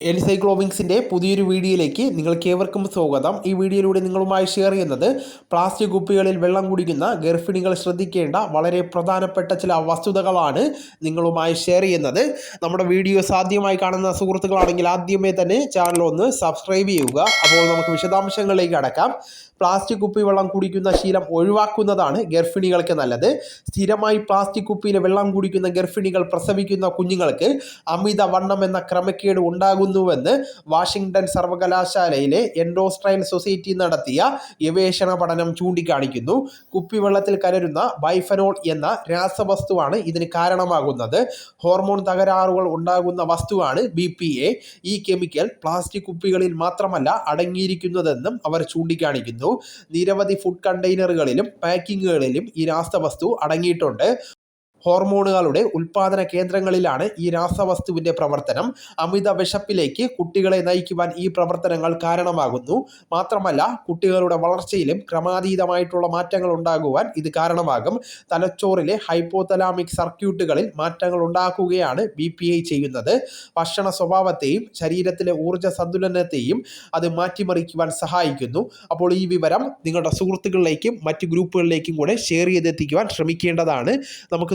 എലിസൈക്ലോവിങ്സിന്റെ പുതിയൊരു വീഡിയോയിലേക്ക് നിങ്ങൾക്ക് ഏവർക്കും സ്വാഗതം. ഈ വീഡിയോയിലൂടെ നിങ്ങളുമായി ഷെയർ ചെയ്യുന്നത് പ്ലാസ്റ്റിക് കുപ്പികളിൽ വെള്ളം കുടിക്കുന്ന ഗർഭിണികൾ ശ്രദ്ധിക്കേണ്ട വളരെ പ്രധാനപ്പെട്ട ചില വസ്തുതകളാണ് നിങ്ങളുമായി ഷെയർ ചെയ്യുന്നത്. നമ്മുടെ വീഡിയോ സാധ്യമായി കാണുന്ന സുഹൃത്തുക്കളാണെങ്കിൽ ആദ്യമേ തന്നെ ചാനൽ ഒന്ന് സബ്സ്ക്രൈബ് ചെയ്യുക. അപ്പോൾ നമുക്ക് വിശദാംശങ്ങളിലേക്ക് അടക്കാം. പ്ലാസ്റ്റിക് കുപ്പി വെള്ളം കുടിക്കുന്ന ശീലം ഒഴിവാക്കുന്നതാണ് ഗർഭിണികൾക്ക് നല്ലത്. സ്ഥിരമായി പ്ലാസ്റ്റിക് കുപ്പിയിൽ വെള്ളം കുടിക്കുന്ന ഗർഭിണികൾ പ്രസവിക്കുന്ന കുഞ്ഞുങ്ങൾക്ക് അമിത വണ്ണം എന്ന ക്രമക്കേട് ഉണ്ടാകുന്നുവെന്ന് വാഷിംഗ്ടൺ സർവകലാശാലയിലെ എൻഡോസ്ട്രൈൻ സൊസൈറ്റി നടത്തിയ ഗവേഷണ പഠനം ചൂണ്ടിക്കാണിക്കുന്നു. കുപ്പിവെള്ളത്തിൽ കലരുന്ന ബൈഫനോൾ എന്ന രാസവസ്തുവാണ് ഇതിന് കാരണമാകുന്നത്. ഹോർമോൺ തകരാറുകൾ ഉണ്ടാകുന്ന വസ്തുവാണ് ബി പി എ. ഈ കെമിക്കൽ പ്ലാസ്റ്റിക് കുപ്പികളിൽ മാത്രമല്ല അടങ്ങിയിരിക്കുന്നതെന്നും അവർ ചൂണ്ടിക്കാണിക്കുന്നു. നിരവധി ഫുഡ് കണ്ടെയ്നറുകളിലും പാക്കിങ്ങുകളിലും ഈ രാസവസ്തു അടങ്ങിയിട്ടുണ്ട്. ഹോർമോണുകളുടെ ഉൽപാദന കേന്ദ്രങ്ങളിലാണ് ഈ രാസവസ്തുവിന്റെ പ്രവർത്തനം. അമിത വിശപ്പിലേക്ക് കുട്ടികളെ നയിക്കുവാൻ ഈ പ്രവർത്തനങ്ങൾ കാരണമാകുന്നു. മാത്രമല്ല കുട്ടികളുടെ വളർച്ചയിലും ക്രമാതീതമായിട്ടുള്ള മാറ്റങ്ങൾ ഉണ്ടാകുവാൻ ഇത് കാരണമാകും. തലച്ചോറിലെ ഹൈപ്പോതലാമിക് സർക്യൂട്ടുകളിൽ മാറ്റങ്ങൾ ഉണ്ടാക്കുകയാണ് ബി പി ഐ ചെയ്യുന്നത്. ഭക്ഷണ സ്വഭാവത്തെയും ശരീരത്തിലെ ഊർജ സന്തുലനത്തെയും അത് മാറ്റിമറിക്കുവാൻ സഹായിക്കുന്നു. അപ്പോൾ ഈ വിവരം നിങ്ങളുടെ സുഹൃത്തുക്കളിലേക്കും മറ്റ് ഗ്രൂപ്പുകളിലേക്കും കൂടെ ഷെയർ ചെയ്തെത്തിക്കുവാൻ ശ്രമിക്കേണ്ടതാണ്. നമുക്ക്